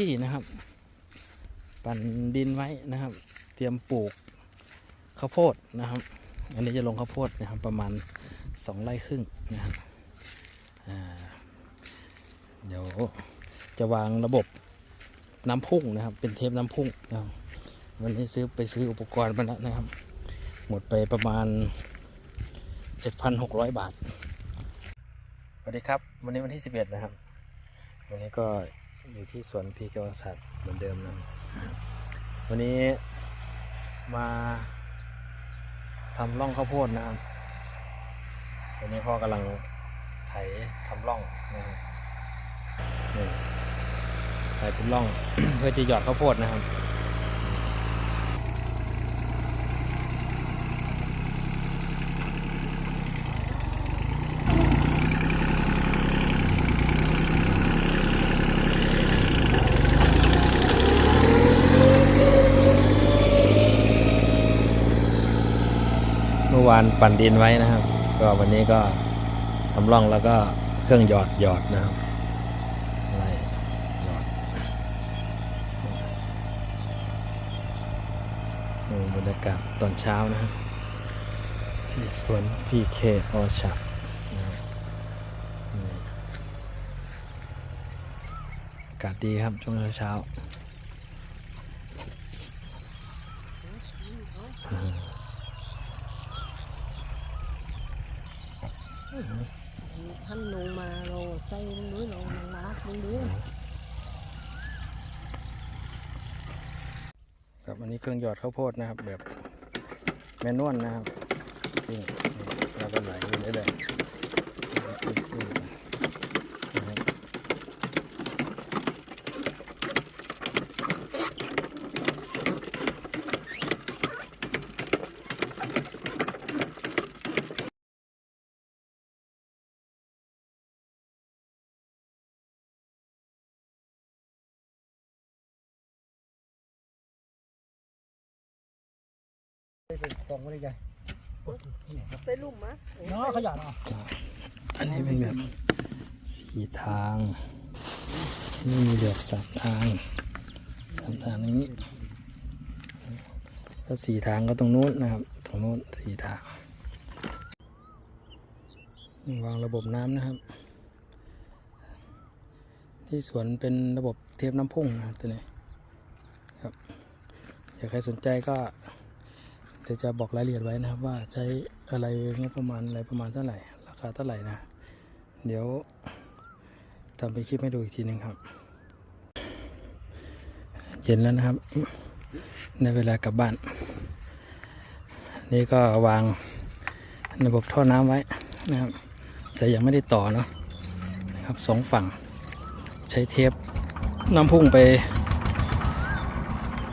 ที่นะครับ ปั่นดินไว้นะครับ ตรียมปลูกข้าวโพดนะครับ อันนี้จะลงข้าวโพดนะครับ ประมาณสองไร่ครึ่งนะครับเดี๋ยวจะวางระบบน้ำพุ่งนะครับ เป็นเทปน้ำพุ่งนะครับวันนี้ซื้อไปซื้ออุปกรณ์มาแล้วนะครับ หมดไปประมาณ 7,600 บาทสวัสดีครับ วันนี้วันที่ 11 นะครับ วันนี้ก็อยู่ที่สวนพีกวสัตว์เหมือนเดิมนะวันนี้ มาทำร่องข้าวโพดนะครับตอนนี้พ่อกำลังไถทำร่องนะครับไถเป็นร่อง เพื่อจะหยอดข้าวโพดนะครับ วานปั่นดินไว้นะครับ ก็วันนี้ก็ทำร่องแล้วก็เครื่องหยอดหยอดนะครับอะไรหยอดบรรยากาศตอนเช้านะครับที่สวนพีเคออชัดนะครับอากาศดีครับช่วงเช้าม ท่านลงมาเราใส่ลงนู้นเรามันรักลงนู้นครับอันนี้เครื่องหยอดข้าวโพดนะครับ แบบแมนนวลนะครับนี่แล้วก็ไหลไปเลยๆนะครับ ใส่ลุ่มมะเนาะขยันเนาะอันนี้เป็นแบบสี่ทางนี่มีเหลือกสามทางสามทางนี้ก็สี่ทางก็ตรงนู้นนะครับตรงนู้นสี่ทางวางระบบน้ำนะครับ ที่สวนเป็นระบบเทปน้ำพุ่งนะครับตัวนี้ครับอยากใครสนใจก็เดี๋ยวจะบอกรายละเอียดไว้นะครับว่าใช้อะไรงบประมาณอะไรประมาณเท่าไหร่ ราคาเท่าไหร่นะ เดี๋ยวทำเป็นคลิปให้ดูอีกทีหนึ่งครับ เย็นแล้วนะครับ ในเวลากลับบ้าน นี่ก็วางระบบท่อน้ำไว้นะครับ แต่ยังไม่ได้ต่อเนาะนะครับสองฝั่ง ใช้เทปน้ำพุ่งไป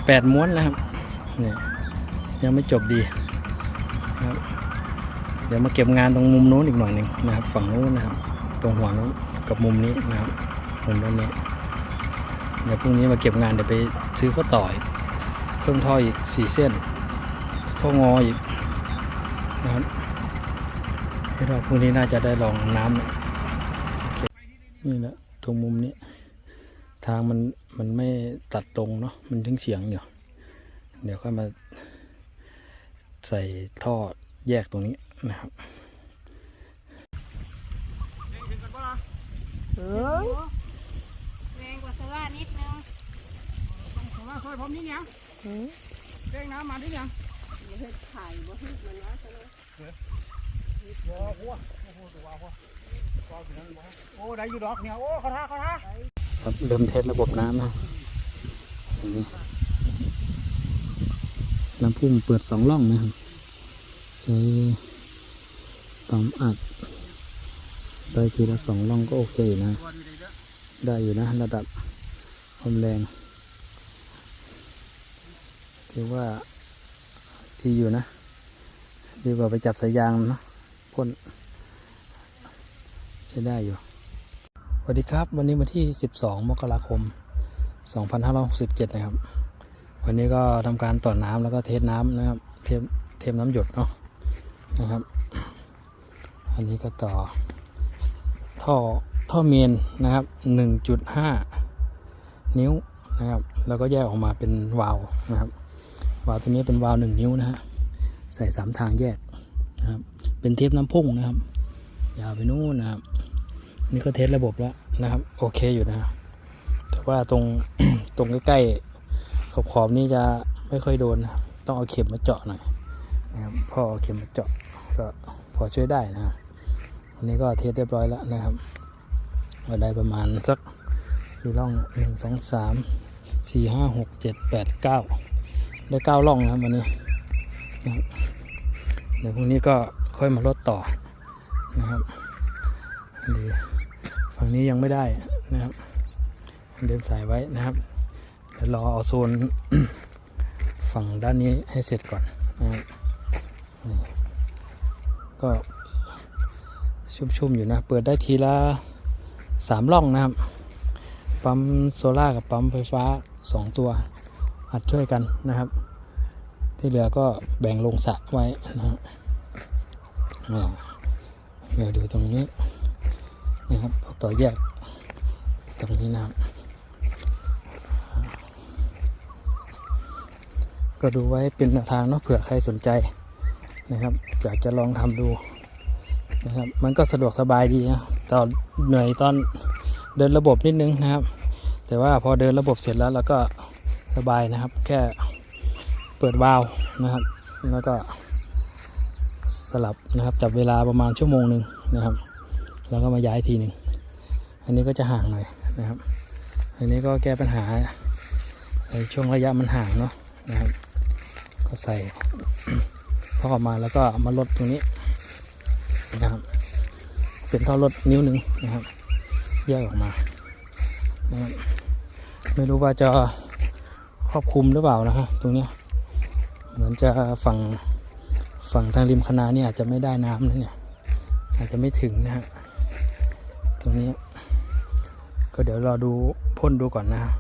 แปดม้วนนะครับนี่ย ยังไม่จบดีครับเดี๋ยวมาเก็บงานตรงมุมนู้นอีกหน่อยหนึ่งนะครับ ฝั่งนู้นนะครับ ตรงหัวนู้นกับมุมนี้นะครับมุมด้านนี้เดี๋ยวพรุ่งนี้มาเก็บงานเดี๋ยวไปซื้อข้าต่ออีกเพิ่มท่ออีกสี่เส้นข้องออีกนะครับให้เราพรุ่งนี้น่าจะได้ลองน้ำนี่แหละตรงมุมนี้ ทางมันมันไม่ตัดตรงเนาะมันถึงเฉียงอยู่เดี๋ยวก็มา ใส่ท่อแยกตรงนี้นะครับเอ้ยแรงกว่าสลานิดนึงผมว่าช่วยผมนิดยังหือเร่งน้ำมานิดยังบ่เฮ็ดไข่บ่เฮ็ดมันนะใช่ไหมโอ้โหโอ้โหตัวพ่อโอ้ได้อยู่ดอกเนี่ยโอ้เขาท่าเขาท่าครับเริ่มเทสระบบน้ำนะ อันนี้น้ำพุ่งเปิดสองร่องนะครับ ใช้ปั๊มอัด ได้ทีละสองร่องก็โอเคนะ ได้อยู่นะระดับความแรงถือว่าดีอยู่นะ ดีกว่าไปจับสายยางนะพ่นใช้ได้อยู่สวัสดีครับ วันนี้วันที่ 12 มกราคม 2567 นะครับ วันนี้ก็ทำการต่อน้ำแล้วก็เทสน้ำนะครับ เทมเทมน้ำหยดเนาะนะครับ อันนี้ก็ต่อ ท่อท่อเมนนะครับ 1.5 นิ้วนะครับ แล้วก็แยกออกมาเป็นวาล์วนะครับ วาล์วตัวนี้เป็นวาล์วหนึ่งนิ้วนะฮะใส่สามทางแยกนะครับ เป็นเทปน้ำพุ่งนะครับ ยาวไปนู่นนะครับ นี่ก็เทสระบบแล้วนะครับ โอเคอยู่นะ แต่ว่าตรงตรงใกล้ๆ ขอบขอบๆนี่จะไม่ค่อยโดนนะต้องเอาเข็มมาเจาะหน่อยนะครับพอเอาเข็มมาเจาะก็พอช่วยได้นะครับอันนี้ก็เทสเรียบร้อยแล้วนะครับก็ได้ประมาณสักกี่ร่องหนึ่งสองสามสี่ห้าหกเจ็ดแปดเก้าได้เก้าร่องนะครับวันนี้นะเดี๋ยวพรุ่งนี้ก็ค่อยมาลดต่อนะครับฝั่งนี้ยังไม่ได้นะครับเดินสายไว้นะครับ เดี๋ยวรอเอาโซนฝั่งด้านนี้ให้เสร็จก่อนนะครับก็ชุ่มๆอยู่นะ เปิดได้ทีละสามร่องนะครับ ปั๊มโซล่ากับปั๊มไฟฟ้าสองตัวอัดช่วยกันนะครับ ที่เหลือก็แบ่งลงสระไว้นะครับเดี๋ยวดูตรงนี้นะครับต่อแยกตรงนี้นะครับ ก็ดูไว้เป็นแนวทางเนาะเผื่อใครสนใจนะครับอยากจะลองทำดูนะครับมันก็สะดวกสบายดีนะตอนเหนื่อยตอนเดินระบบนิดนึงนะครับ แต่ว่าพอเดินระบบเสร็จแล้วเราก็สบายนะครับ แค่เปิดวาล์วนะครับ แล้วก็สลับนะครับจับเวลาประมาณชั่วโมงหนึ่งนะครับ แล้วก็มาย้ายทีหนึ่งอันนี้ก็จะห่างหน่อยนะครับ อันนี้ก็แก้ปัญหาช่วงระยะมันห่างเนาะนะครับ ก็ใส่ท่อมาแล้วก็มาลดตรงนี้นะครับ เป็นท่อลดนิ้วหนึ่งนะครับ แยกออกมานะครับไม่รู้ว่าจะครอบคลุมหรือเปล่านะฮะตรงนี้เหมือนจะฝั่งฝั่งทางริมคณานี่อาจจะไม่ได้น้ำนะเนี่ย อาจจะไม่ถึงนะฮะตรงนี้ ก็เดี๋ยวรอดูพ่นดูก่อนนะฮะ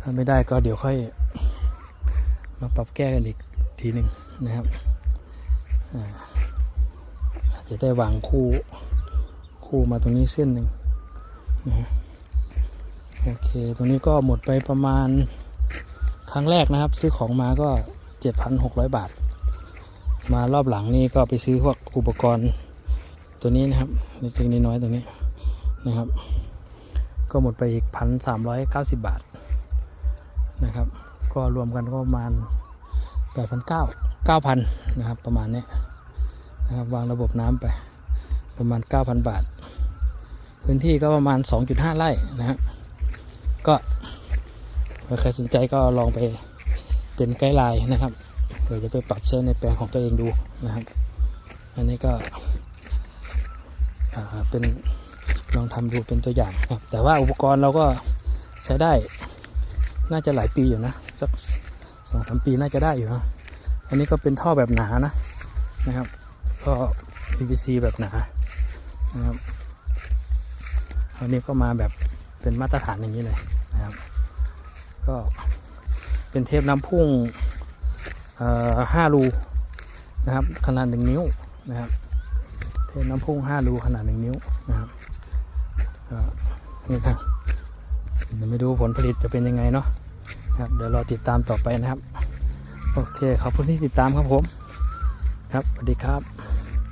ถ้าไม่ได้ก็เดี๋ยวค่อย มาปรับแก้กันอีกทีหนึ่งนะครับอาจจะได้วางคู่คู่มาตรงนี้เส้นหนึ่งนะโอเค ตรงนี้ก็หมดไปประมาณครั้งแรกนะครับ ซื้อของมาก็ 7,600 บาท มารอบหลังนี่ก็ไปซื้อพวกอุปกรณ์ตัวนี้นะครับเล็กๆน้อยๆตัวนี้นะครับ ก็หมดไปอีก 1,390 บาทนะครับ ก็รวมกันก็ประมาณ8,900 9,000นะครับ ประมาณนี้นะครับวางระบบน้ำไปประมาณ 9,000 บาท พื้นที่ก็ประมาณ 2.5 ไร่นะฮะก็ใครสนใจก็ลองไปเป็นไกด์ไลน์นะครับเดี๋ยวจะไปปรับใช้ในแปลงของตัวเองดูนะครับ อันนี้ก็เป็นลองทำดูเป็นตัวอย่างครับแต่ว่าอุปกรณ์เราก็ใช้ได้น่าจะหลายปีอยู่นะ สักสองสามปีน่าจะได้อยู่นะอันนี้ก็เป็นท่อแบบหนานะนะครับท่อ PVC แบบหนานะครับอันนี้ก็มาแบบเป็นมาตรฐานอย่างนี้เลยนะครับ ก็เป็นเทปน้ำพุ่งห้ารูนะครับ ขนาดหนึ่งนิ้วนะครับ เทปน้ำพุ่งห้ารูขนาดหนึ่งนิ้วนะครับก็นี่ครับเดี๋ยวไม่ดูผลผลิตจะเป็นยังไงเนาะ ครับเดี๋ยวรอติดตามต่อไปนะครับ โอเคขอบคุณที่ติดตามครับผม ครับสวัสดีครับ